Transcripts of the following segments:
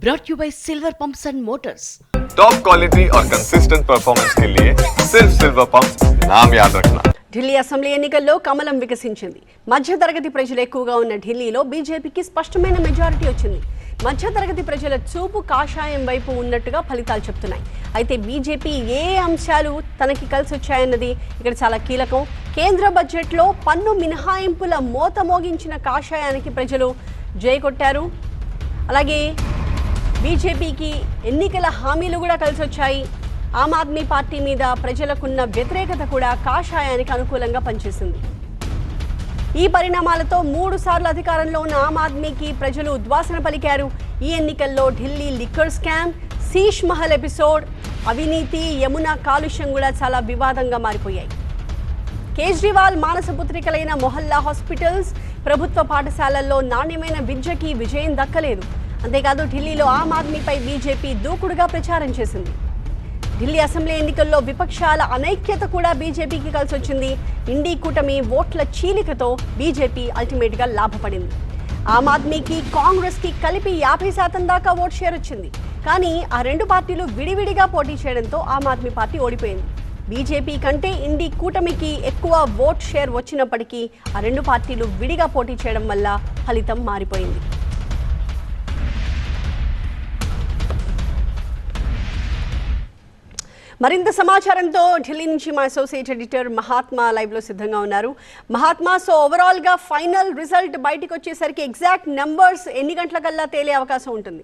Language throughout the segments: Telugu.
brought you by Silver Pumps and Motors. Top quality और कंसिस्टेंट परफॉर्मेंस के लिए सिर्फ सिल्वर पंप नाम याद रखना ఢిల్లీ అసెంబ్లీ ఎన్నికల్లో కమలం వికసించింది మధ్యతరగతి ప్రజలు ఎక్కువగా ఉన్న ఢిల్లీలో బీజేపీకి స్పష్టమైన మెజారిటీ వచ్చింది మధ్యతరగతి ప్రజల చూపు కాషాయం వైపు ఉన్నట్టుగా ఫలితాలు చెప్తున్నాయి అయితే బీజేపీ ఏ అంశాలు తనకి కలిసి వచ్చాయన్నది ఇక్కడ చాలా కీలకం కేంద్ర బడ్జెట్లో పన్ను మినహాయింపుల మోత మోగించిన కాషాయానికి ప్రజలు జై కొట్టారు అలాగే బీజేపీకి ఎన్నికల హామీలు కూడా కలిసి వచ్చాయి ఆమ్ ఆద్మీ పార్టీ మీద ప్రజలకున్న వ్యతిరేకత కూడా కాషాయానికి అనుకూలంగా పనిచేసింది. ఈ పరిణామాలతో మూడు సార్లు అధికారంలో ఉన్న ఆమ్ ఆద్మీకి ప్రజలు ఉద్వాసన పలికారు. ఈ ఎన్నికల్లో Delhi liquor scam Sheesh Mahal episode అవినీతి యమున కాలుష్యం కూడా చాలా వివాదంగా మారిపోయాయి. కేజ్రీవాల్ మానస పుత్రికలైన మొహల్లా హాస్పిటల్స్ ప్రభుత్వ పాఠశాలల్లో నాణ్యమైన విద్యకి విజయం దక్కలేదు. అంతేకాదు ఢిల్లీలో ఆమ్ ఆద్మీపై బీజేపీ దూకుడుగా ప్రచారం చేసింది. ఢిల్లీ అసెంబ్లీ ఎన్నికల్లో విపక్షాల అనైక్యత కూడా బీజేపీకి కలిసి వచ్చింది ఇండీ కూటమి ఓట్ల చీలికతో బీజేపీ అల్టిమేట్గా లాభపడింది. ఆమ్ ఆద్మీకి కాంగ్రెస్కి కలిపి యాభై శాతం దాకా ఓట్ షేర్ వచ్చింది. కానీ ఆ రెండు పార్టీలు విడివిడిగా పోటీ చేయడంతో ఆమ్ ఆద్మీ పార్టీ ఓడిపోయింది. బీజేపీ కంటే ఇండి కూటమికి ఎక్కువ ఓట్ షేర్ వచ్చినప్పటికీ ఆ రెండు పార్టీలు విడిగా పోటీ చేయడం వల్ల ఫలితం మారిపోయింది. మరింత సమాచారంతో ఢిల్లీ నుంచి మా అసోసియేట్ ఎడిటర్ మహాత్మా లైవ్లో సిద్ధంగా ఉన్నారు. మహాత్మా సో ఓవరాల్గా ఫైనల్ రిజల్ట్ బయటకు వచ్చేసరికి ఎగ్జాక్ట్ నెంబర్స్ ఎన్ని గంటలకల్లా తేలే అవకాశం ఉంటుంది?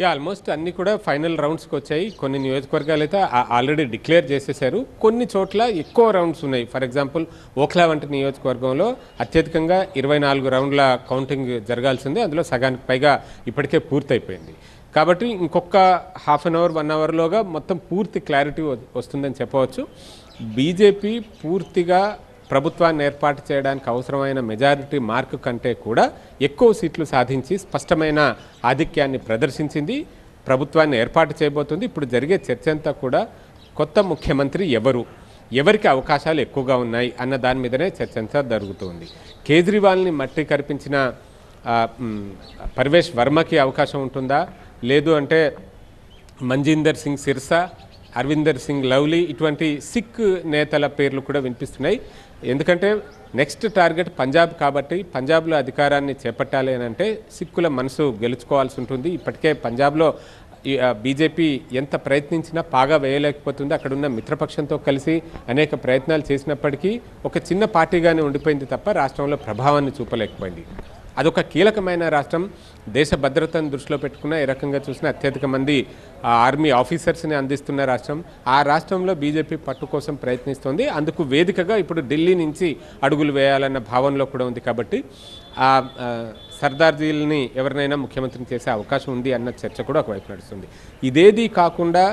యా ఆల్మోస్ట్ అన్నీ కూడా ఫైనల్ రౌండ్స్కి వచ్చాయి. కొన్ని నియోజకవర్గాలు అయితే ఆల్రెడీ డిక్లేర్ చేసేసారు. కొన్ని చోట్ల ఎక్కువ రౌండ్స్ ఉన్నాయి. ఫర్ ఎగ్జాంపుల్ ఓఖ్లా వంటి నియోజకవర్గంలో అత్యధికంగా ఇరవై నాలుగు రౌండ్ల కౌంటింగ్ జరగాల్సింది. అందులో సగానికి పైగా ఇప్పటికే పూర్తయిపోయింది. కాబట్టి ఇంకొక హాఫ్ అన్ అవర్ వన్ అవర్లోగా మొత్తం పూర్తి క్లారిటీ వస్తుందని చెప్పవచ్చు. బీజేపీ పూర్తిగా ప్రభుత్వాన్ని ఏర్పాటు చేయడానికి అవసరమైన మెజారిటీ మార్కు కంటే కూడా ఎక్కువ సీట్లు సాధించి స్పష్టమైన ఆధిక్యాన్ని ప్రదర్శించింది. ప్రభుత్వాన్ని ఏర్పాటు చేయబోతుంది. ఇప్పుడు జరిగే చర్చ అంతా కూడా కొత్త ముఖ్యమంత్రి ఎవరు ఎవరికి అవకాశాలు ఎక్కువగా ఉన్నాయి అన్న దాని మీదనే చర్చ అంతా జరుగుతుంది. కేజ్రీవాల్ని మట్టి కనిపించిన పర్వేష్ వర్మకి అవకాశం ఉంటుందా? లేదు అంటే మంజీందర్ సింగ్ సిర్సా అరవిందర్ సింగ్ లవ్లీ ఇటువంటి సిక్ నేతల పేర్లు కూడా వినిపిస్తున్నాయి. ఎందుకంటే నెక్స్ట్ టార్గెట్ పంజాబ్ కాబట్టి పంజాబ్లో అధికారాన్ని చేపట్టాలి అని అంటే సిక్కుల మనసు గెలుచుకోవాల్సి ఉంటుంది. ఇప్పటికే పంజాబ్లో బీజేపీ ఎంత ప్రయత్నించినా పాగా వేయలేకపోతుంది. అక్కడున్న మిత్రపక్షంతో కలిసి అనేక ప్రయత్నాలు చేసినప్పటికీ ఒక చిన్న పార్టీగానే ఉండిపోయింది తప్ప రాష్ట్రంలో ప్రభావాన్ని చూపలేకపోయింది. అదొక కీలకమైన రాష్ట్రం. దేశ భద్రతను దృష్టిలో పెట్టుకున్న ఏ రకంగా చూసినా అత్యధిక మంది ఆ, ఆర్మీ ఆఫీసర్స్ని అందిస్తున్న రాష్ట్రం. ఆ రాష్ట్రంలో బీజేపీ పట్టు కోసం ప్రయత్నిస్తోంది. అందుకు వేదికగా ఇప్పుడు ఢిల్లీ నుంచి అడుగులు వేయాలన్న భావనలో కూడా ఉంది కాబట్టి ఆ ఆ, సర్దార్జీల్ని ఎవరినైనా ముఖ్యమంత్రిని చేసే అవకాశం ఉంది అన్న చర్చ కూడా ఒకవైపు నడుస్తుంది. ఇదేది కాకుండా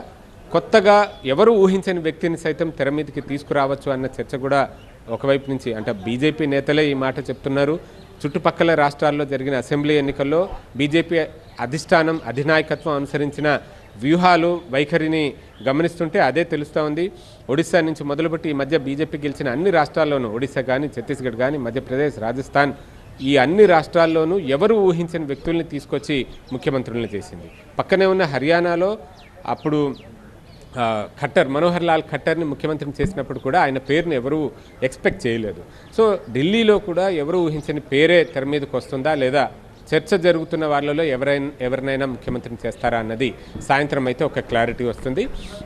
కొత్తగా ఎవరు ఊహించని వ్యక్తిని సైతం తెర మీదకి తీసుకురావచ్చు అన్న చర్చ కూడా ఒకవైపు నుంచి అంటే బీజేపీ నేతలే ఈ మాట చెప్తున్నారు. చుట్టుపక్కల రాష్ట్రాల్లో జరిగిన అసెంబ్లీ ఎన్నికల్లో బీజేపీ అధిష్టానం అధినాయకత్వం అనుసరించిన వ్యూహాలు వైఖరిని గమనిస్తుంటే అదే తెలుస్తూ ఉంది. ఒడిశా నుంచి మొదలుపెట్టి ఈ మధ్య బీజేపీ గెలిచిన అన్ని రాష్ట్రాల్లోనూ ఒడిశా కానీ ఛత్తీస్గఢ్ కానీ మధ్యప్రదేశ్ రాజస్థాన్ ఈ అన్ని రాష్ట్రాల్లోనూ ఎవరు ఊహించిన వ్యక్తుల్ని తీసుకొచ్చి ముఖ్యమంత్రులను చేసింది. పక్కనే ఉన్న హర్యానాలో అప్పుడు ఖట్టర్ మనోహర్ లాల్ ఖట్టర్ని ముఖ్యమంత్రిని చేసినప్పుడు కూడా ఆయన పేరుని ఎవరు ఎక్స్పెక్ట్ చేయలేదు. సో ఢిల్లీలో కూడా ఎవరు ఊహించని పేరే తెర మీదకి వస్తుందా లేదా చర్చ జరుగుతున్న వాళ్ళలో ఎవరైనా ఎవరినైనా ముఖ్యమంత్రిని చేస్తారా అన్నది సాయంత్రం అయితే ఒక క్లారిటీ వస్తుంది.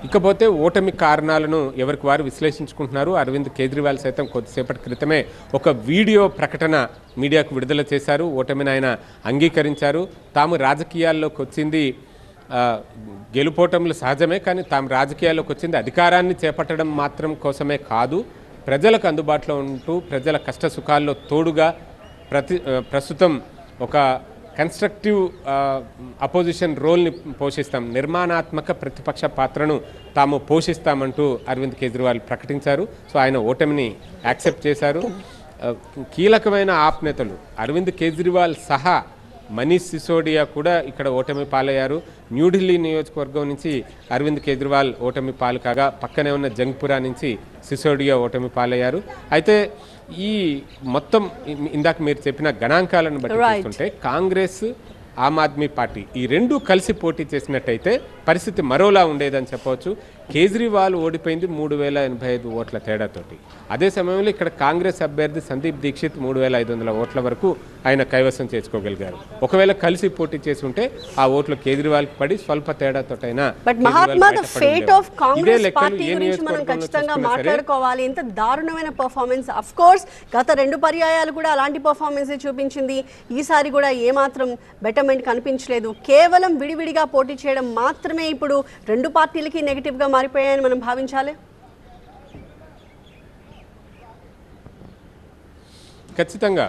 ఇకపోతే ఓటమి కారణాలను ఎవరికి వారు విశ్లేషించుకుంటున్నారు? అరవింద్ కేజ్రీవాల్ సైతం కొద్దిసేపటి క్రితమే ఒక వీడియో ప్రకటన మీడియాకు విడుదల చేశారు. ఓటమిని ఆయన అంగీకరించారు. తాము రాజకీయాల్లోకి వచ్చింది గెలుపోటములు సహజమే కానీ తాము రాజకీయాల్లోకి వచ్చింది అధికారాన్ని చేపట్టడం మాత్రం కోసమే కాదు. ప్రజలకు అందుబాటులో ఉంటూ ప్రజల కష్ట సుఖాల్లో తోడుగా ప్రతి ప్రస్తుతం ఒక కన్స్ట్రక్టివ్ అపోజిషన్ రోల్ని పోషిస్తాం. నిర్మాణాత్మక ప్రతిపక్ష పాత్రను తాము పోషిస్తామంటూ అరవింద్ కేజ్రీవాల్ ప్రకటించారు. సో ఆయన ఓటమిని యాక్సెప్ట్ చేశారు. కీలకమైన ఆప్ నేతలు అరవింద్ కేజ్రీవాల్ సహా మనీష్ సిసోడియా కూడా ఇక్కడ ఓటమి పాలయ్యారు న్యూఢిల్లీ నియోజకవర్గం నుంచి అరవింద్ కేజ్రీవాల్ ఓటమి పాలు కాగా పక్కనే ఉన్న జంగ్పురా నుంచి సిసోడియా ఓటమి పాలయ్యారు అయితే ఈ మొత్తం ఇందాక మీరు చెప్పిన గణాంకాలను బట్టి. చూస్తుంటే కాంగ్రెస్ ఆమ్ ఆద్మీ పార్టీ ఈ రెండు కలిసి పోటీ చేసినట్టయితే పరిస్థితి మరోలా ఉండేదని చెప్పవచ్చు. కేజ్రీవాల్ ఓడిపోయింది మూడు వేల ఎనభై ఐదు ఓట్ల తేడాతోటి. అదే సమయంలో ఇక్కడ కాంగ్రెస్ అభ్యర్థి సందీప్ దీక్షిత్ మూడు వేల ఐదు వందల ఓట్ల వరకు ఆయన కైవసం చేసుకోగలిగారు. ఒకవేళ కలిసి పోటీ చేసి ఉంటే ఆ ఓట్లు కేజ్రీవాల్కి పడి స్వల్ప తేడాతోటైనా కేజ్రీవాల్ ఇదే లెక్కలు ఏ నియోజకవర్గంలో ఇంత దారుణమైన పర్ఫార్మెన్స్ అఫ్ కోర్స్ గత రెండు పర్యాయాలు కూడా అలాంటి పర్ఫార్మెన్స్ చూపించింది. ఈసారి కూడా ఏమాత్రం బెటర్మెంట్ కనిపించలేదు. కేవలం విడివిడిగా పోటీ చేయడం మాత్రమే ఇప్పుడు రెండు పార్టీలకి నెగిటివ్గా మారిపోయాయని మనం భావించాలి? ఖచ్చితంగా.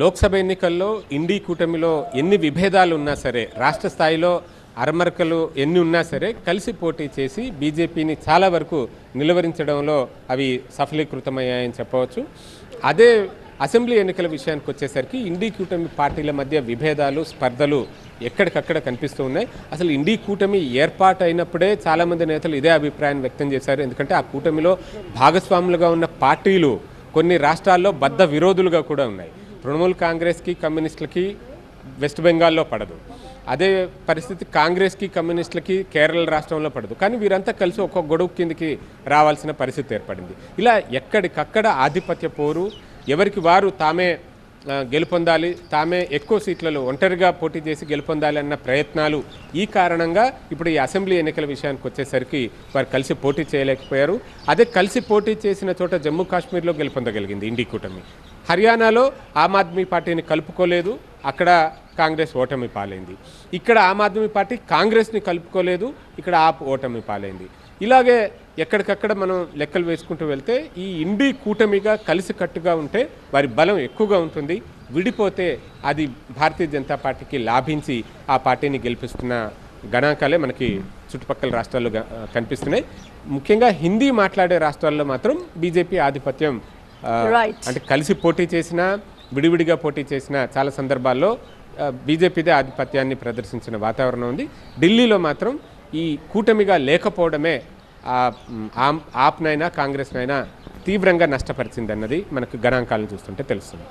లోక్సభ ఎన్నికల్లో ఇండి కూటమిలో ఎన్ని విభేదాలు ఉన్నా సరే రాష్ట్ర స్థాయిలో అరమరకలు ఎన్ని ఉన్నా సరే కలిసి పోటీ చేసి బీజేపీని చాలా వరకు నిలువరించడంలో అవి సఫలీకృతమయ్యాయని చెప్పవచ్చు. అదే అసెంబ్లీ ఎన్నికల విషయానికి వచ్చేసరికి ఇండి కూటమి పార్టీల మధ్య విభేదాలు స్పర్ధలు ఎక్కడికక్కడ కనిపిస్తూ ఉన్నాయి. అసలు ఇండి కూటమి ఏర్పాటు అయినప్పుడే చాలామంది నేతలు ఇదే అభిప్రాయం వ్యక్తం చేశారు. ఎందుకంటే ఆ కూటమిలో భాగస్వాములుగా ఉన్న పార్టీలు కొన్ని రాష్ట్రాల్లో బద్ద విరోధులుగా కూడా ఉన్నాయి. తృణమూల్ కాంగ్రెస్కి కమ్యూనిస్టులకి వెస్ట్ బెంగాల్లో పడదు. అదే పరిస్థితి కాంగ్రెస్కి కమ్యూనిస్టులకి కేరళ రాష్ట్రంలో పడదు. కానీ వీరంతా కలిసి ఒక్కొక్క గొడవ కిందకి రావాల్సిన పరిస్థితి ఏర్పడింది. ఇలా ఎక్కడికక్కడ ఆధిపత్య పోరు ఎవరికి వారు తామే గెలుపొందాలి తామే ఎక్కువ సీట్లలో ఒంటరిగా పోటీ చేసి గెలుపొందాలి అన్న ప్రయత్నాలు ఈ కారణంగా ఇప్పుడు ఈ అసెంబ్లీ ఎన్నికల విషయానికి వచ్చేసరికి వారు కలిసి పోటీ చేయలేకపోయారు. అదే కలిసి పోటీ చేసిన చోట జమ్మూ కాశ్మీర్లో గెలుపొందగలిగింది ఇండి కూటమి. హర్యానాలో ఆమ్ ఆద్మీ పార్టీని కలుపుకోలేదు అక్కడ కాంగ్రెస్ ఓటమి పాలైంది. ఇక్కడ ఆమ్ ఆద్మీ పార్టీ కాంగ్రెస్ని కలుపుకోలేదు ఇక్కడ ఆప్ ఓటమి పాలైంది. ఇలాగే ఎక్కడికక్కడ మనం లెక్కలు వేసుకుంటూ వెళ్తే ఈ ఇండి కూటమిగా కలిసికట్టుగా ఉంటే వారి బలం ఎక్కువగా ఉంటుంది. విడిపోతే అది భారతీయ జనతా పార్టీకి లాభించి ఆ పార్టీని గెలిపిస్తున్న గణాంకాలే మనకి చుట్టుపక్కల రాష్ట్రాల్లో కనిపిస్తున్నాయి. ముఖ్యంగా హిందీ మాట్లాడే రాష్ట్రాల్లో మాత్రం బీజేపీ ఆధిపత్యం. అంటే కలిసి పోటీ చేసినా విడివిడిగా పోటీ చేసిన చాలా సందర్భాల్లో బీజేపీదే ఆధిపత్యాన్ని ప్రదర్శించిన వాతావరణం ఉంది. ఢిల్లీలో మాత్రం ఈ కూటమిగా లేకపోవడమే ఆప్నైనా కాంగ్రెస్నైనా తీవ్రంగా నష్టపరిచిందన్నది మనకు గణాంకాలను చూస్తుంటే తెలుస్తుంది.